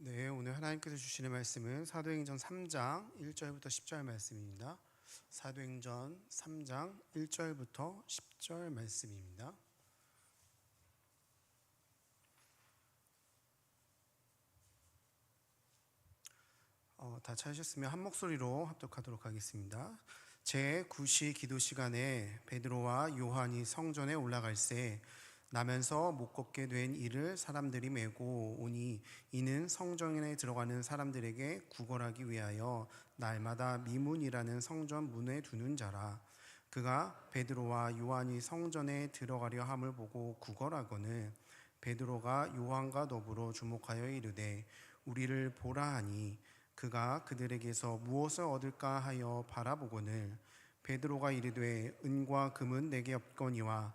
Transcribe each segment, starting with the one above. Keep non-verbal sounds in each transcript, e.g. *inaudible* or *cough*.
네, 오늘 하나님께서 주시는 말씀은 사도행전 3장 1절부터 10절 말씀입니다. 사도행전 3장 1절부터 10절 말씀입니다. 어, 다 찾으셨으면 한 목소리로 합독하도록 하겠습니다. 제 9시 기도 시간에 베드로와 요한이 성전에 올라갈새 나면서 못 걷게 된 이를 사람들이 메고 오니 이는 성전에 들어가는 사람들에게 구걸하기 위하여 날마다 미문이라는 성전 문에 두는 자라. 그가 베드로와 요한이 성전에 들어가려 함을 보고 구걸하거늘 베드로가 요한과 더불어 주목하여 이르되 우리를 보라 하니 그가 그들에게서 무엇을 얻을까 하여 바라보거늘. 베드로가 이르되 은과 금은 내게 없거니와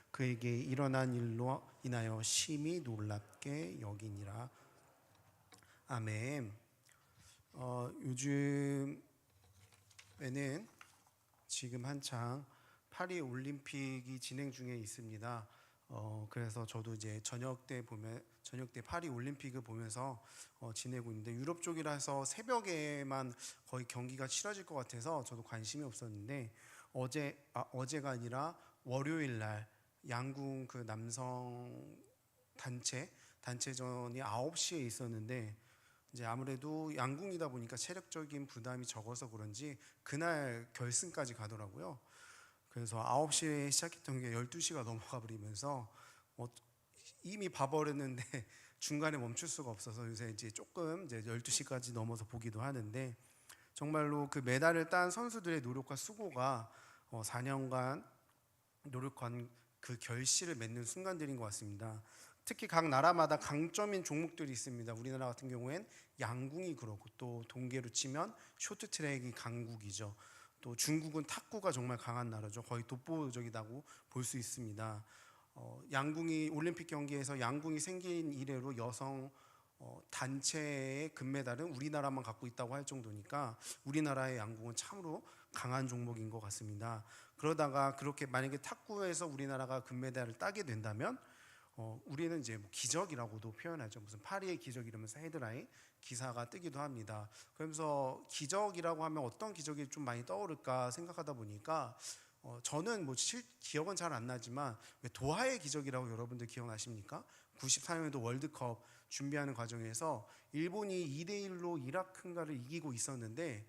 그에게 일어난 일로 인하여 심히 놀랍게 여기니라. 아멘. 어, 요즘에는 지금 한창 파리 올림픽이 진행 중에 있습니다. 어, 그래서 저도 이제 저녁 때 보면 저녁 때 파리 올림픽을 보면서 어, 지내고 있는데 유럽 쪽이라서 새벽에만 거의 경기가 치러질 것 같아서 저도 관심이 없었는데 어제 아, 어제가 아니라 월요일 날 양궁 그 남성 단체 단체전이 9시에 있었는데 이제 아무래도 양궁이다 보니까 체력적인 부담이 적어서 그런지 그날 결승까지 가더라고요. 그래서 9시에 시작했던 게 12시가 넘어가 버리면서 어, 이미 봐버렸는데 *laughs* 중간에 멈출 수가 없어서 요새 이제 조금 이제 12시까지 넘어서 보기도 하는데 정말로 그 메달을 딴 선수들의 노력과 수고가 어, 4년간 노력한 그 결실을 맺는 순간들인 것 같습니다. 특히 각 나라마다 강점인 종목들이 있습니다. 우리나라 같은 경우엔 양궁이 그렇고 또 동계로 치면 쇼트트랙이 강국이죠. 또 중국은 탁구가 정말 강한 나라죠. 거의 독보적이라고 볼 수 있습니다. 어, 양궁이 올림픽 경기에서 양궁이 생긴 이래로 여성 어, 단체의 금메달은 우리나라만 갖고 있다고 할 정도니까 우리나라의 양궁은 참으로 강한 종목인 것 같습니다. 그러다가 그렇게 만약에 탁구에서 우리나라가 금메달을 따게 된다면 어, 우리는 이제 뭐 기적이라고도 표현하죠. 무슨 파리의 기적 이러면서 헤드라인 기사가 뜨기도 합니다. 그러면서 기적이라고 하면 어떤 기적이 좀 많이 떠오를까 생각하다 보니까 어, 저는 뭐 실, 기억은 잘 안 나지만 왜 도하의 기적이라고 여러분들 기억나십니까? 94년도 월드컵 준비하는 과정에서 일본이 2대 1로 이라크인가를 이기고 있었는데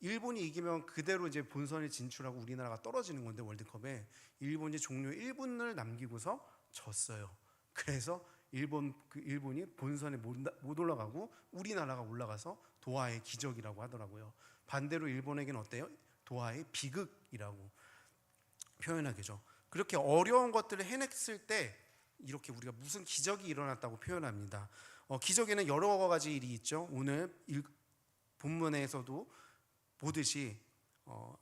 일본이 이기면 그대로 이제 본선에 진출하고 우리나라가 떨어지는 건데 월드컵에 일본이 종료 1분을 남기고서 졌어요. 그래서 일본 그 일본이 본선에 못, 올라가고 우리나라가 올라가서 도하의 기적이라고 하더라고요. 반대로 일본에게는 어때요? 도하의 비극이라고 표현하겠죠. 그렇게 어려운 것들을 해냈을 때 이렇게 우리가 무슨 기적이 일어났다고 표현합니다. 어, 기적에는 여러 가지 일이 있죠. 오늘 일- 본문에서도 보듯이 어,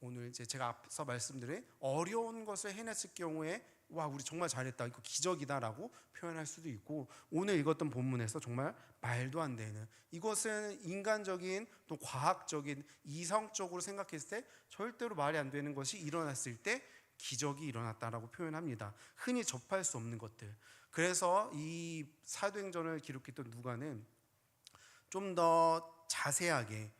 오늘 이제 제가 앞서 말씀드린 어려운 것을 해냈을 경우에 와 우리 정말 잘했다 이거 기적이다라고 표현할 수도 있고 오늘 읽었던 본문에서 정말 말도 안 되는 이것은 인간적인 또 과학적인 이성적으로 생각했을 때 절대로 말이 안 되는 것이 일어났을 때 기적이 일어났다라고 표현합니다. 흔히 접할 수 없는 것들. 그래서 이 사도행전을 기록했던 누가는 좀 더 자세하게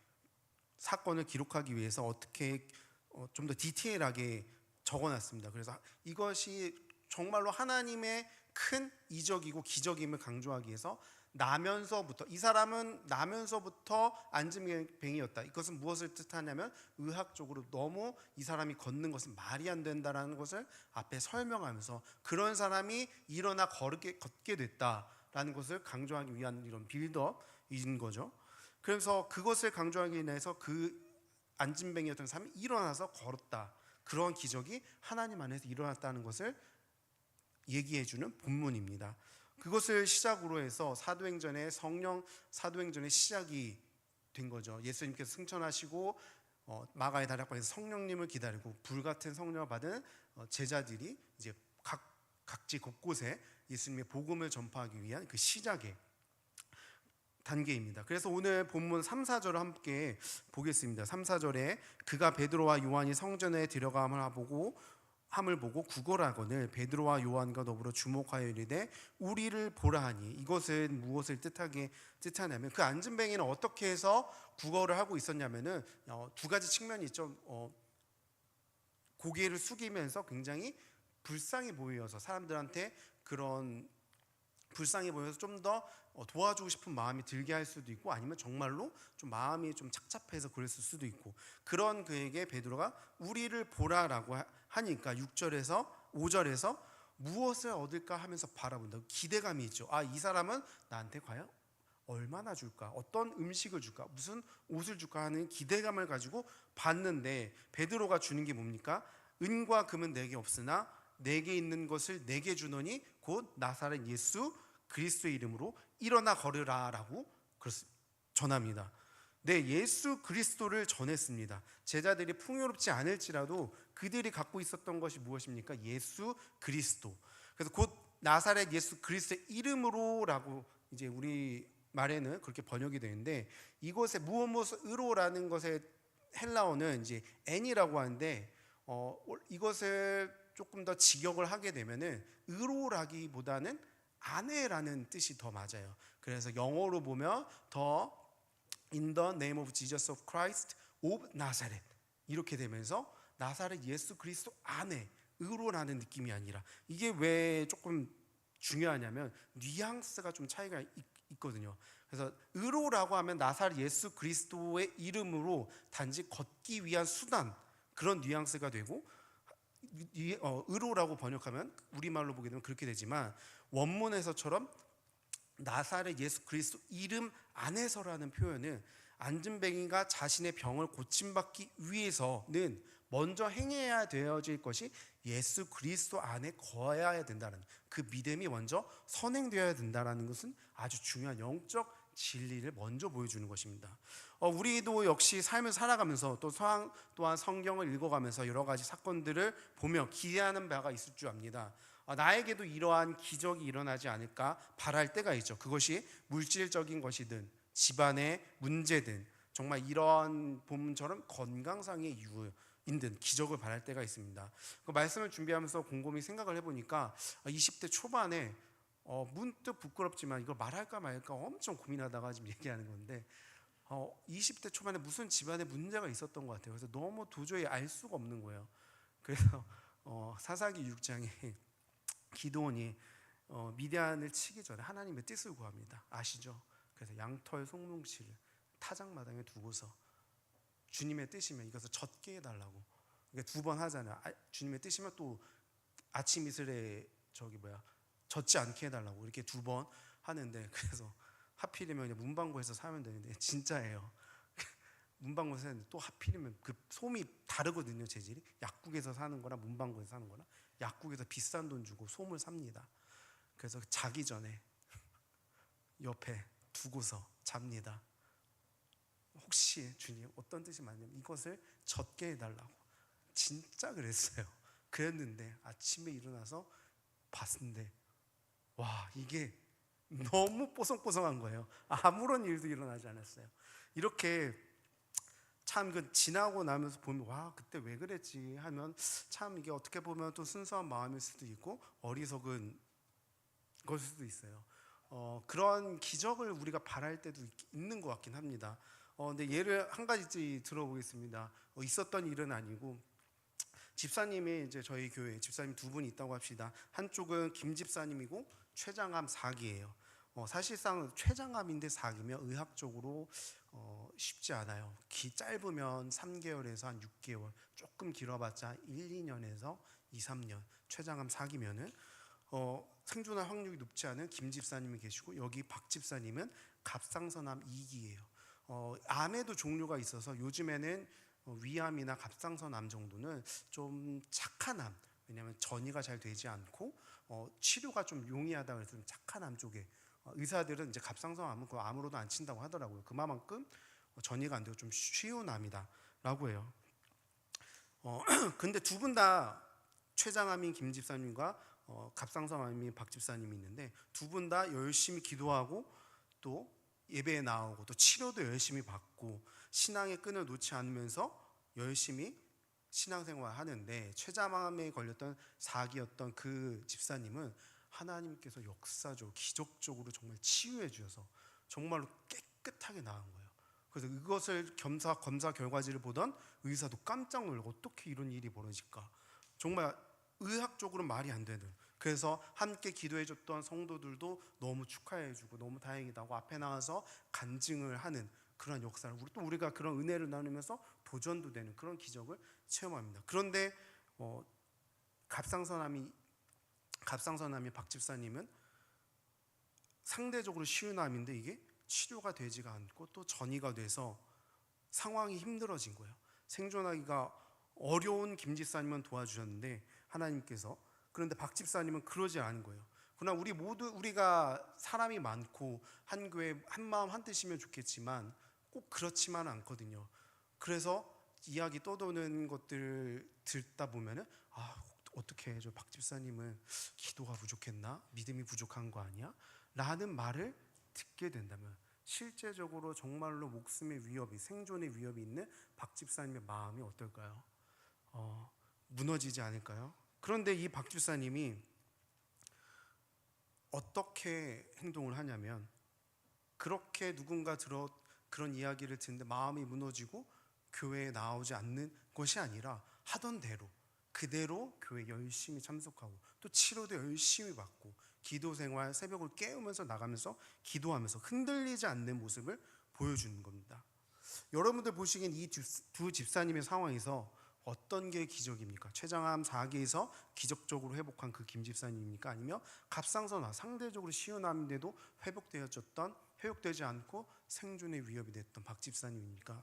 사건을 기록하기 위해서 어떻게 어, 좀더 디테일하게 적어놨습니다. 그래서 이것이 정말로 하나님의 큰 이적이고 기적임을 강조하기 위해서 나면서부터 이 사람은 나면서부터 안진뱅이였다. 이것은 무엇을 뜻하냐면 의학적으로 너무 이 사람이 걷는 것은 말이 안 된다라는 것을 앞에 설명하면서 그런 사람이 일어나 걸게 걷게 됐다라는 것을 강조하기 위한 이런 빌드업인 거죠. 그래서 그것을 강조하기 위해서 그 안진뱅이였던 사람이 일어나서 걸었다. 그런 기적이 하나님 안에서 일어났다는 것을 얘기해 주는 본문입니다. 그것을 시작으로 해서 사도행전의 성령 사도행전의 시작이 된 거죠. 예수님께서 승천하시고 어, 마가의 다락방에서 성령님을 기다리고 불 같은 성령을 받은 어, 제자들이 이제 각 각지 곳곳에 예수님의 복음을 전파하기 위한 그 시작의 단계입니다. 그래서 오늘 본문 3, 4절을 함께 보겠습니다. 3, 4절에 그가 베드로와 요한이 성전에 들어감을 보고 함을 보고 구걸하거늘 베드로와 요한과 더불어 주목하여 이르되 우리를 보라 하니 이것은 무엇을 뜻하게 뜻하냐면 그 안진뱅이는 어떻게 해서 구걸을 하고 있었냐면은 어, 두 가지 측면이 있죠. 어, 고개를 숙이면서 굉장히 불쌍해 보여서 사람들한테 그런 불쌍해 보여서 좀더 어, 도와주고 싶은 마음이 들게 할 수도 있고 아니면 정말로 좀 마음이 좀 착잡해서 그랬을 수도 있고 그런 그에게 베드로가 우리를 보라라고 하- 하니까 6절에서 5절에서 무엇을 얻을까 하면서 바라본다. 기대감이 있죠. 아, 이 사람은 나한테 과연 얼마나 줄까? 어떤 음식을 줄까? 무슨 옷을 줄까 하는 기대감을 가지고 봤는데 베드로가 주는 게 뭡니까? 은과 금은 내게 없으나 내게 있는 것을 내게 주노니 곧 나사렛 예수 그리스도의 이름으로 일어나 걸으라라고 전합니다. 네, 예수 그리스도를 전했습니다. 제자들이 풍요롭지 않을지라도 그들이 갖고 있었던 것이 무엇입니까? 예수 그리스도. 그래서 곧 나사렛 예수 그리스도의 이름으로라고 이제 우리 말에는 그렇게 번역이 되는데 이것에 무엇 무엇으로라는 것의 헬라어는 이제 n이라고 하는데 어, 이것을 조금 더 직역을 하게 되면은 의로라기보다는 아내라는 뜻이 더 맞아요. 그래서 영어로 보면 더 In the name of Jesus of Christ of Nazareth 이렇게 되면서 나사렛 예수 그리스도 안에 의로라는 느낌이 아니라 이게 왜 조금 중요하냐면 뉘앙스가 좀 차이가 있, 있거든요. 그래서 의로라고 하면 나사렛 예수 그리스도의 이름으로 단지 걷기 위한 수단 그런 뉘앙스가 되고 이- 어, 의로라고 번역하면 우리말로 보게 되면 그렇게 되지만 원문에서처럼 나사렛 예수 그리스도 이름 안에서라는 표현은 안진뱅이가 자신의 병을 고침받기 위해서는 먼저 행해야 되어질 것이 예수 그리스도 안에 거해야 된다는 그 믿음이 먼저 선행되어야 된다라는 것은 아주 중요한 영적 진리를 먼저 보여주는 것입니다. 어, 우리도 역시 삶을 살아가면서 또 성, 또한 성경을 읽어가면서 여러 가지 사건들을 보며 기대하는 바가 있을 줄 압니다. 어, 나에게도 이러한 기적이 일어나지 않을까 바랄 때가 있죠. 그것이 물질적인 것이든 집안의 문제든 정말 이러한 본문처럼 건강상의 이유인 듯 기적을 바랄 때가 있습니다. 그 말씀을 준비하면서 곰곰이 생각을 해보니까 20대 초반에 어, 문득 부끄럽지만 이걸 말할까 말까 엄청 고민하다가 지금 얘기하는 건데 어, 20대 초반에 무슨 집안에 문제가 있었던 것 같아요. 그래서 너무 도저히 알 수가 없는 거예요. 그래서 어, 사사기 6장에 기도원이 어, 미디안을 치기 전에 하나님의 뜻을 구합니다. 아시죠? 그래서 양털 송뭉치를 타작 마당에 두고서 주님의 뜻이면 이것을 젖게 해달라고. 그러니까 두 번 하잖아요. 아, 주님의 뜻이면 또 아침 이슬에 저기 뭐야 젖지 않게 해달라고 이렇게 두 번 하는데 *laughs* 그래서 하필이면 그냥 문방구에서 사면 되는데 진짜예요. *laughs* 문방구에서 사는데 또 하필이면 그 솜이 다르거든요 재질이 약국에서 사는 거랑 문방구에서 사는 거랑 약국에서 비싼 돈 주고 솜을 삽니다. 그래서 자기 전에 *laughs* 옆에 두고서 잡니다. 혹시 주님 어떤 뜻이 맞냐면 이것을 젖게 해달라고 진짜 그랬어요. 그랬는데 아침에 일어나서 봤는데 와 이게 너무 뽀송뽀송한 거예요. 아무런 일도 일어나지 않았어요. 이렇게 참 그 지나고 나면서 보면 와 그때 왜 그랬지 하면 참 이게 어떻게 보면 또 순수한 마음일 수도 있고 어리석은 것일 수도 있어요. 어, 그런 기적을 우리가 바랄 때도 있- 있는 것 같긴 합니다. 어, 근데 예를 한 가지 들어보겠습니다. 어, 있었던 일은 아니고 집사님이 이제 저희 교회 집사님 두 분이 있다고 합시다. 한쪽은 김 집사님이고 최장암 4기예요. 어, 사실상 최장암인데 4기면 의학적으로 어, 쉽지 않아요. 기 짧으면 3개월에서 한 6개월, 조금 길어봤자 1, 2년에서 2, 3년. 최장암 4기면은 어, 생존할 확률이 높지 않은 김 집사님이 계시고 여기 박 집사님은 갑상선암 2기예요. 어, 암에도 종류가 있어서 요즘에는 어, 위암이나 갑상선암 정도는 좀 착한 암, 왜냐하면 전이가 잘 되지 않고 어, 치료가 좀 용이하다 그래서 좀 착한 암 쪽에 어, 의사들은 이제 갑상선 암은 그 암으로도 안 친다고 하더라고요. 그만큼 어, 전이가 안 되고 좀 쉬운 암이다라고 해요. 어, *clears throat* 근데 두 분 다 최장암인 김 집사님과 어, 갑상선 암인 박 집사님이 있는데 두 분 다 열심히 기도하고 또 예배에 나오고 또 치료도 열심히 받고 신앙의 끈을 놓지 않으면서 열심히 신앙생활 하는데 최자암에 걸렸던 사기였던 그 집사님은 하나님께서 역사적으로 기적적으로 정말 치유해 주셔서 정말로 깨끗하게 나은 거예요. 그래서 이것을 겸사 검사 결과지를 보던 의사도 깜짝 놀라고 어떻게 이런 일이 벌어질까? 정말 의학적으로 말이 안 되는. 그래서 함께 기도해 줬던 성도들도 너무 축하해 주고 너무 다행이다고 앞에 나와서 간증을 하는 그런 역사를 우리 또 우리가 그런 은혜를 나누면서 도전도 되는 그런 기적을 체험합니다. 그런데 어, 갑상선암이 갑상선암이 박 집사님은 상대적으로 쉬운 암인데 이게 치료가 되지가 않고 또 전이가 돼서 상황이 힘들어진 거예요. 생존하기가 어려운 김 집사님은 도와주셨는데 하나님께서 그런데 박 집사님은 그러지 않은 거예요. 그러나 우리 모두 우리가 사람이 많고 한 교회 한 마음 한 뜻이면 좋겠지만 꼭 그렇지만 않거든요. 그래서 이야기 떠도는 것들 듣다 보면은 아 어떻게 저 박 집사님은 기도가 부족했나 믿음이 부족한 거 아니야? 라는 말을 듣게 된다면 실제적으로 정말로 목숨의 위협이 생존의 위협이 있는 박 집사님의 마음이 어떨까요? 어, 무너지지 않을까요? 그런데 이 박 집사님이 어떻게 행동을 하냐면 그렇게 누군가 들어 그런 이야기를 듣는데 마음이 무너지고 교회에 나오지 않는 것이 아니라 하던 대로 그대로 교회 열심히 참석하고 또 치료도 열심히 받고 기도 생활 새벽을 깨우면서 나가면서 기도하면서 흔들리지 않는 모습을 보여주는 겁니다. 여러분들 보시기엔 이 두 집사님의 상황에서 어떤 게 기적입니까? 췌장암 4기에서 기적적으로 회복한 그 김 집사님입니까? 아니면 갑상선암 상대적으로 쉬운 암인데도 회복되어졌던 회복되지 않고 생존의 위협이 됐던 박 집사님입니까?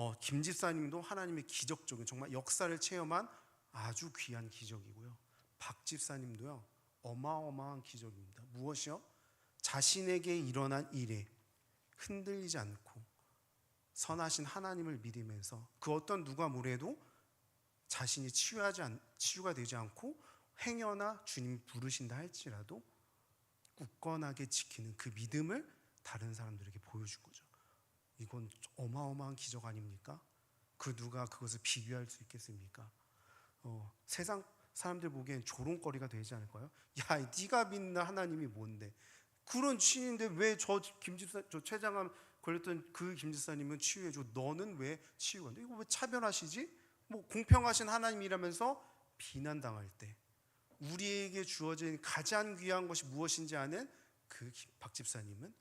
어, 김 집사님도 하나님의 기적적인 정말 역사를 체험한 아주 귀한 기적이고요. 박 집사님도요 어마어마한 기적입니다. 무엇이요? 자신에게 일어난 일에 흔들리지 않고 선하신 하나님을 믿으면서 그 어떤 누가 뭐래도 자신이 치유하지 않, 치유가 되지 않고 행여나 주님 부르신다 할지라도 굳건하게 지키는 그 믿음을 다른 사람들에게 보여준 거죠. 이건 어마어마한 기적 아닙니까? 그 누가 그것을 비교할 수 있겠습니까? 어, 세상 사람들 보기엔 조롱거리가 되지 않을까요? 야, 네가 믿는 하나님이 뭔데? 그런 신인데 왜 저 김집사 저 최장암 걸렸던 그 김집사님은 치유해 줘 너는 왜 돼? 이거 왜 차별하시지? 뭐 공평하신 하나님이라면서 비난당할 때 우리에게 주어진 가장 귀한 것이 무엇인지 아는 그 박 집사님은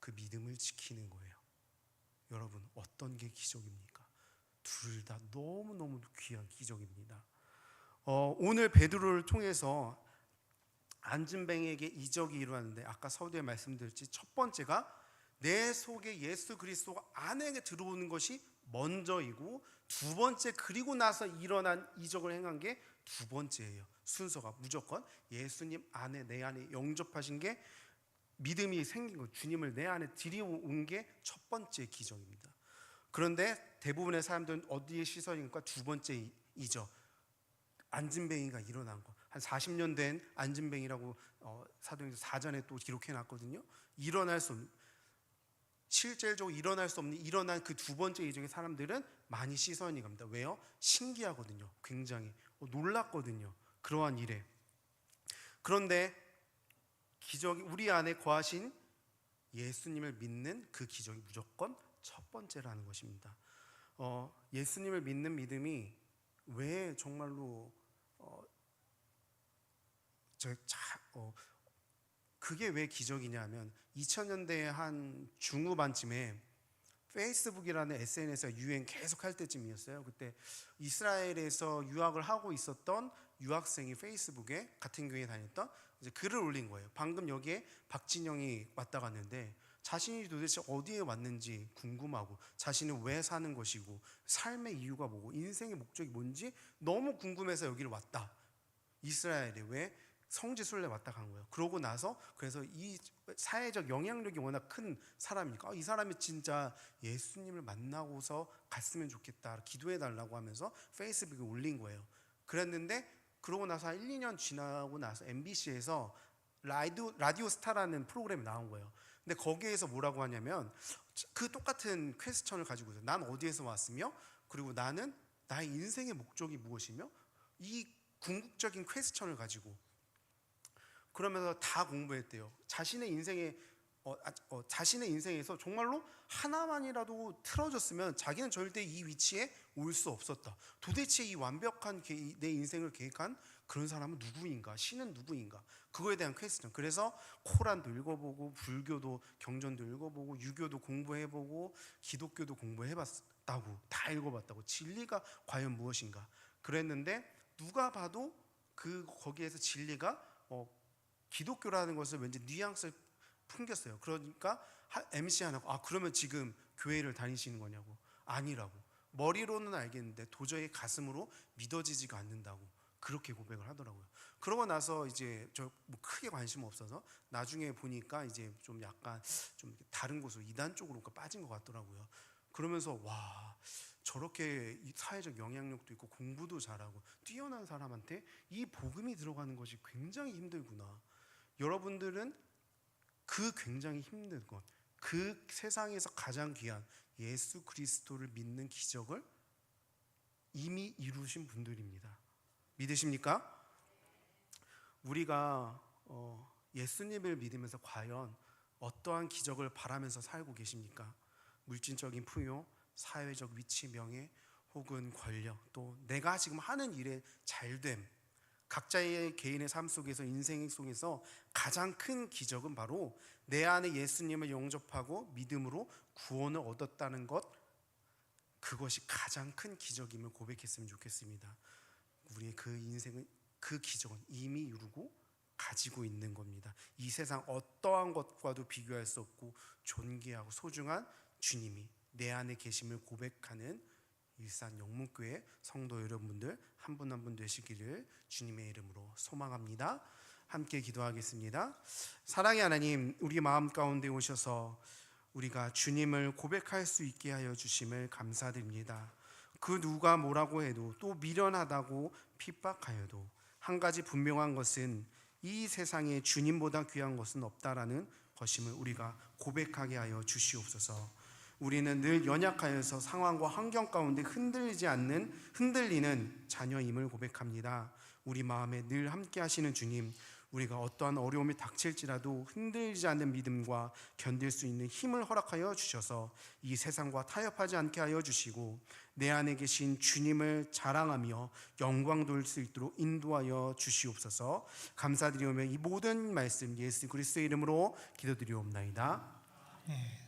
그 믿음을 지키는 거예요. 여러분 어떤 게 기적입니까? 둘 다 너무 너무 귀한 기적입니다. 어, 오늘 베드로를 통해서 안진뱅에게 이적이 일어났는데 아까 서두에 말씀드렸지 첫 번째가 내 속에 예수 그리스도가 안에 들어오는 것이 먼저이고 두 번째 그리고 나서 일어난 이적을 행한 게 두 번째예요. 순서가 무조건 예수님 안에 내 안에 영접하신 게 믿음이 생긴 것, 주님을 내 안에 들여온 게 첫 번째 기적입니다. 그런데 대부분의 사람들은 어디에 시선인가 두 번째 이적, 안진뱅이가 일어난 거. 한 40년 된 안진뱅이라고 어, 사도행전 4전에 또 기록해 놨거든요. 일어날 수 없는 실질적으로 일어날 수 없는 일어난 그 두 번째 이적의 사람들은 많이 시선이 갑니다. 왜요? 신기하거든요. 굉장히 어, 놀랐거든요. 그러한 일에. 그런데 기적이 우리 안에 거하신 예수님을 믿는 그 기적이 무조건 첫 번째라는 것입니다. 어, 예수님을 믿는 믿음이 왜 정말로 어, 저, 자, 어, 그게 왜 기적이냐면 2000년대 한 중후반쯤에 페이스북이라는 SNS가 유행 계속 할 때쯤이었어요. 그때 이스라엘에서 유학을 하고 있었던 유학생이 페이스북에 같은 교회에 다녔던 이제 글을 올린 거예요. 방금 여기에 박진영이 왔다 갔는데 자신이 도대체 어디에 왔는지 궁금하고 자신은 왜 사는 것이고 삶의 이유가 뭐고 인생의 목적이 뭔지 너무 궁금해서 여기를 왔다. 이스라엘에 왜 성지 순례 왔다 간 거예요. 그러고 나서 그래서 이 사회적 영향력이 워낙 큰 사람이니까 아, 이 사람이 진짜 예수님을 만나고서 갔으면 좋겠다. 기도해 달라고 하면서 페이스북에 올린 거예요. 그랬는데 그러고 나서 한 1, 2년 지나고 나서 MBC에서 라디오 라디오 스타라는 프로그램이 나온 거예요. 근데 거기에서 뭐라고 하냐면 그 똑같은 퀘스천을 가지고 있어요. 난 어디에서 왔으며 그리고 나는 나의 인생의 목적이 무엇이며 이 궁극적인 퀘스천을 가지고 그러면서 다 공부했대요. 자신의 인생에 어, 아, 어, 자신의 인생에서 정말로 하나만이라도 틀어졌으면 자기는 절대 이 위치에 올 수 없었다. 도대체 이 완벽한 계- 내 인생을 계획한 그런 사람은 누구인가? 신은 누구인가? 그거에 대한 퀘스천. 그래서 코란도 읽어보고 불교도 경전도 읽어보고 유교도 공부해보고 기독교도 공부해봤다고 다 읽어봤다고 진리가 과연 무엇인가? 그랬는데 누가 봐도 그 거기에서 진리가 어, 기독교라는 것을 왠지 뉘앙스를 풍겼어요. 그러니까 하- MC 하나고 아 그러면 지금 교회를 다니시는 거냐고 아니라고 머리로는 알겠는데 도저히 가슴으로 믿어지지가 않는다고 그렇게 고백을 하더라고요. 그러고 나서 이제 저 뭐 크게 관심 없어서 나중에 보니까 이제 좀 약간 좀 다른 곳으로 이단 쪽으로 빠진 것 같더라고요. 그러면서 와 저렇게 이 사회적 영향력도 있고 공부도 잘하고 뛰어난 사람한테 이 복음이 들어가는 것이 굉장히 힘들구나. 여러분들은 그 굉장히 힘든 것, 그 세상에서 가장 귀한 예수 그리스도를 믿는 기적을 이미 이루신 분들입니다. 믿으십니까? 우리가 어, 예수님을 믿으면서 과연 어떠한 기적을 바라면서 살고 계십니까? 물질적인 풍요, 사회적 위치, 명예, 혹은 권력, 또 내가 지금 하는 일의 잘됨, 각자의 개인의 삶 속에서 인생 속에서 가장 큰 기적은 바로 내 안에 예수님을 영접하고 믿음으로 구원을 얻었다는 것 그것이 가장 큰 기적임을 고백했으면 좋겠습니다. 우리의 그 인생은 그 기적은 이미 이루고 가지고 있는 겁니다. 이 세상 어떠한 것과도 비교할 수 없고 존귀하고 소중한 주님이 내 안에 계심을 고백하는 일산 영문교회 성도 여러분들 한 분 한 분 되시기를 주님의 이름으로 소망합니다. 함께 기도하겠습니다. 사랑의 하나님, 우리 마음 가운데 오셔서 우리가 주님을 고백할 수 있게 하여 주심을 감사드립니다. 그 누가 뭐라고 해도 또 미련하다고 핍박하여도 한 가지 분명한 것은 이 세상에 주님보다 귀한 것은 없다라는 것임을 우리가 고백하게 하여 주시옵소서. 우리는 늘 연약하여서 상황과 환경 가운데 흔들리지 않는 흔들리는 자녀임을 고백합니다. 우리 마음에 늘 함께 하시는 주님, 우리가 어떠한 어려움이 닥칠지라도 흔들리지 않는 믿음과 견딜 수 있는 힘을 허락하여 주셔서 이 세상과 타협하지 않게 하여 주시고 내 안에 계신 주님을 자랑하며 영광 돌수 있도록 인도하여 주시옵소서. 감사드리오며 이 모든 말씀 예수 그리스도의 이름으로 기도드리옵나이다. 예,